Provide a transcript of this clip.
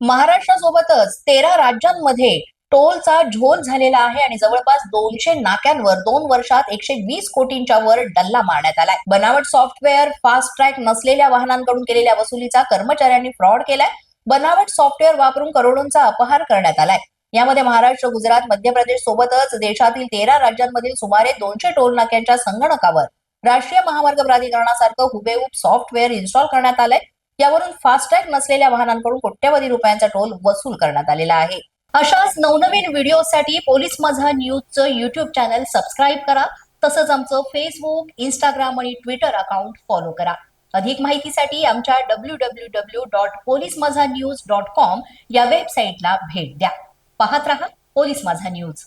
महाराष्ट्रासोबतच तेरा राज्यांमध्ये टोलचा झोल झालेला आहे आणि जवळपास दोनशे नाक्यांवर दोन वर्षात एकशे वीस कोटींच्या वर डल्ला मारण्यात आलाय. बनावट सॉफ्टवेअर फास्ट ट्रॅक नसलेल्या वाहनांकडून केलेल्या वसुलीचा कर्मचाऱ्यांनी फ्रॉड केलाय. बनावट सॉफ्टवेअर वापरून करोडोंचा अपहार करण्यात आलाय. यामध्ये महाराष्ट्र गुजरात मध्य प्रदेश सोबतच देशातील तेरा राज्यांमधील सुमारे दोनशे टोल नाक्यांच्या संगणकावर राष्ट्रीय महामार्ग प्राधिकरणासारखं हुबेहूब सॉफ्टवेअर इन्स्टॉल करण्यात आलंय. यावरून फास्टॅग नसलेल्या वाहनांकडून कोट्यवधी रुपयांचा टोल वसूल करण्यात आलेला आहे. अशाच नवनवीन व्हिडिओसाठी पोलीस माझा न्यूजचं युट्यूब चॅनल सबस्क्राईब करा. तसंच आमचं फेसबुक इंस्टाग्राम आणि ट्विटर अकाउंट फॉलो करा. अधिक माहितीसाठी आमच्या W W W dot police Maza news dot com या वेबसाईटला भेट द्या. पाहत रहा पोलीस माझा न्यूज